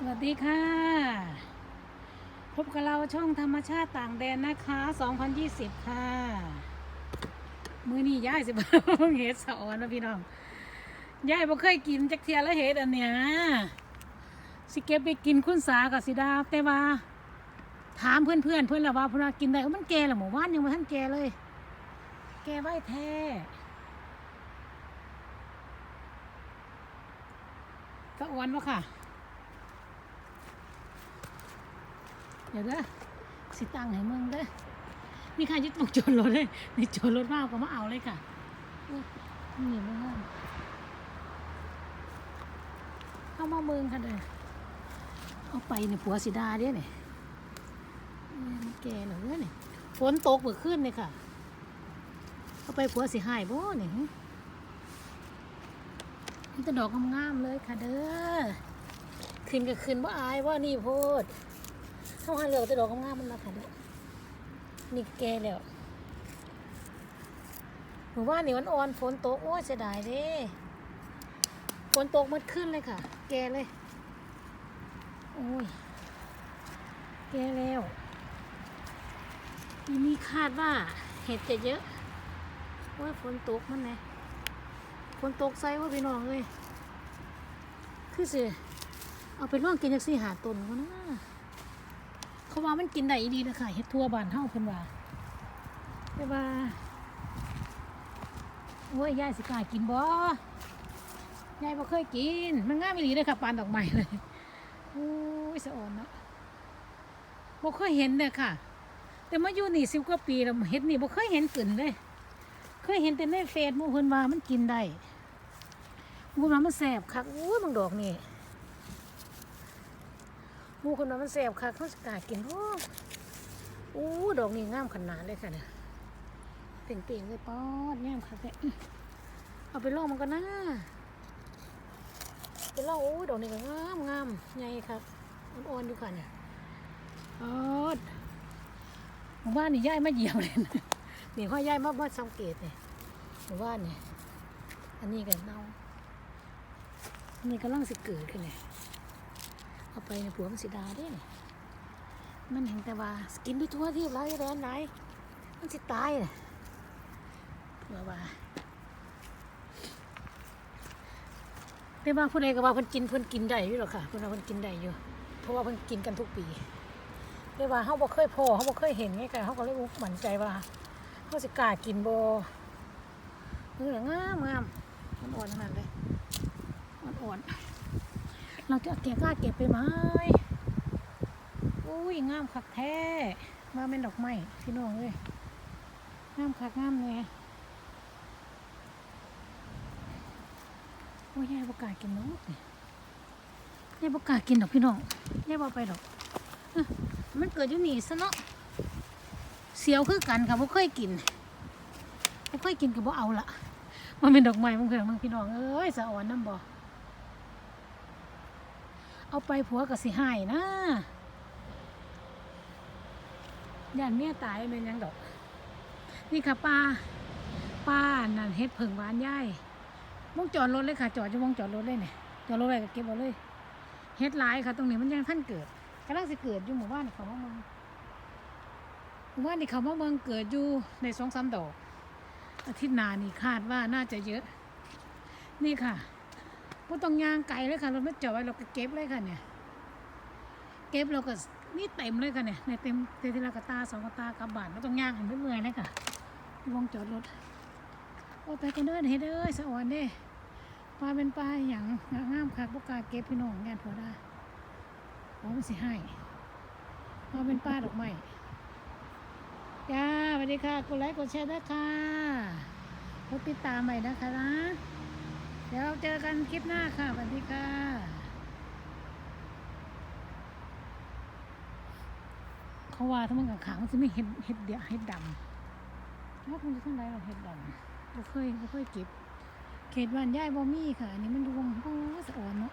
สวัสดีค่ะ พบกับเราช่องธรรมชาติต่างแดนนะคะ 2020 ค่ะ มือนี้ย่ายสิบเห็ดสะออนนะพี่น้องย่ายบ่เคยกินจักเทียแล้วเห็ดอันเนี้ยสิเก็บไปกินคุณสากับสิดาแต่ว่า ถามเพื่อนเพื่อนเพื่อนละว่าเพนว่ากินได้มันแก่ละหมู่บ้านยังมาท่านแก่เลย แก่ไว้แท้สะออนวะค่ะ ดี๋ยวเด้อสิตังให้มึงเด้อนี่ค่ะยึดตรงโจรรถเลยนี่โจรรถมากก็มาเอาเลยค่ะอุ๊ยนี่มึงเอาเอามาเมืองค่ะเด้อเอาไปเนี่ยผัวสิดาเด้อเนี่ยเอ้ยมันแก่เหรอเนี่ยฝนตกเมื่อคืนเลยค่ะเอาไปผัวสิหายบ่เนี่ยนี่ต่ดอกงามๆเลยค่ะเด้อขึ้นก็ขึ้นว่าอายว่านี่โพด เข้าหาเหลือกแต่ดอกงามๆมันมาค่ะเด้อนี่แก่แล้วหมู่านนี่วันอ่อนฝนตกโอ้ยเสียดายเด้ฝนตกมันขึ้นเลยค่ะ แก่เลยโอ้ยแก่แล้วปีนี้คาดว่าเห็ดจะเยอะว่าฝนตกมันไงฝนตกใส่ว่าพี่น้องเลย คือสิเอาไปล่องกินจากสี่หาตนก็นะ เขาว่ามันกินได้อีดีนะค่ะเฮ็ดทั่วบ้านเฮาเพิ่นว่าแต่ว่าโอ้ยยายสิกากินบ่ยายบ่เคยกิน มันง่ามอีหลีเลยค่ะปานดอกไม้เลยโอ้ยสะอ่อนเนาะบ่เคยเห็นเลยค่ะ แต่มาอยู่นี่สิบกว่าปีแล้วเฮ็ดนี่บ่เคยเห็นกลิ่นเลย เคยเห็นแต่ในเฟซมู่เพิ่นว่ามันกินได้หมู่ว่ามันแซ่บคักอุ้ยบางดอกนี่ มูคนนั้นมันแสบค่ะเขาสกากินโอ้โอ้ดอกนี้งามขนาดเลยค่ะเนี่ยเปล่งๆเลยป๊อดงามค่ะแต่อื้อเอาไปลองมันก็น่าไปลองโอ้ดอกนี้ก็งามงามใหญ่ครับอ่อนๆอยู่ค่ะเนี่ยป๊อดหมู่บ้านนี่ย้ายมาเหยียบเลยนะนี่พ่อย้ายมาบ้านสังเกตเนี่ยหมู่บ้านเนี่ยอันนี้กันเน่าอันนี้กำลังสิเกิดขึ้นเลย เอาไปในผัวมันสิดาเด้นมันเห็นแต่ว่าสกินด้วยทั่วที่ไรแรนไหนมันสิตายเลยเผื่อว่าแต่ว่าผู้ใดก็ว่าเพิ่นกินเพิ่นกินได้อยู่หรอกค่ะเพิ่นว่าเพิ่นกินได้อยู่ เพราะว่าเพิ่นกินกันทุกปีแต่ว่าเฮาบ่เคยพอเฮาบ่เคยเห็นไงค่ะเฮาก็เลยบ่มั่นใจว่าเฮาสิกล้ากินโบ่เนื้องามงามอ่อนขนาดเลยอ่อนๆ เราจะเก็บกล้าเก็บไปไหมอุ้ยงามคักแท้มาเป็นดอกไม้พี่น้องเลยงามคักงามเลยโอ้ยยายประกาศกินนกนี่ยายประกาศกินดอกพี่น้องยายบอไปดอกมันเกิดอยู่นี่ซะเนาะเสียวคือกันค่ะบ่เคยกินบ่เคยกินก็บ่เอาละมันเป็นดอกไม้มึงเพื่อนมึงพี่น้องเอ้ยสะอ่อนน้ำบ่ เอาไปผัวกับสิหายนะย่านเมียตายเป็นยังดอก นี่ค่ะป้า ป้านั่นเฮ็ดเผิงหวานย่ายวงจอดรถเลยค่ะ จอดจะวงจอดรถเลยเนี่ยจอดรถไว้ก็เก็บเอาเลยเฮ็ดลายค่ะ ตรงนี้มันยังท่านเกิดกำลังสิเกิดอยู่หมู่บ้านเขาเมืองหมู่บ้านนี่เขาเมืองเกิดอยู่ในสองสามดอกอาทิตย์นานี่คาดว่าน่าจะเยอะ นี่ค่ะ บ่ต้องย่างไกลเลยค่ะรถไม่จอดไว้เราก็เก็บเลยค่ะเนี่ย เก็บเราก็นี่เต็มเลยค่ะเนี่ยในเต็มเต็มที่ละกตาสองกตากลับบ้านไม่ต้องย่างเห็นเมื่อยๆเลยค่ะวงจอดรถโอ้ไปกันเด้อเฮ็ดเด้อสะอ่อนเด้ปลาเป็นปลาอย่างงามค่ะพวกกาเก็บพี่น้องงานพอได้โอ้มันสิให้ปลาเป็นปลาดอกไม้จ้าสวัสดีค่ะกดไลค์กดแชร์ด้วยค่ะกดติดตามใหม่นะคะนะ เดี๋ยวเจอกันคลิปหน้าค่ะสวัสดีค่ะเขาว่าถ้ามันกับขางมันจะไม่เห็ดเห็ดเดียวเห็ดดำแล้วคงจะท่านไรเราเห็ดดำเราเคยเราเคยเก็บ เขตบ้านย่ายบอมี่ค่ะ อันนี้มันรวงโอ้สะอ่อนเนาะ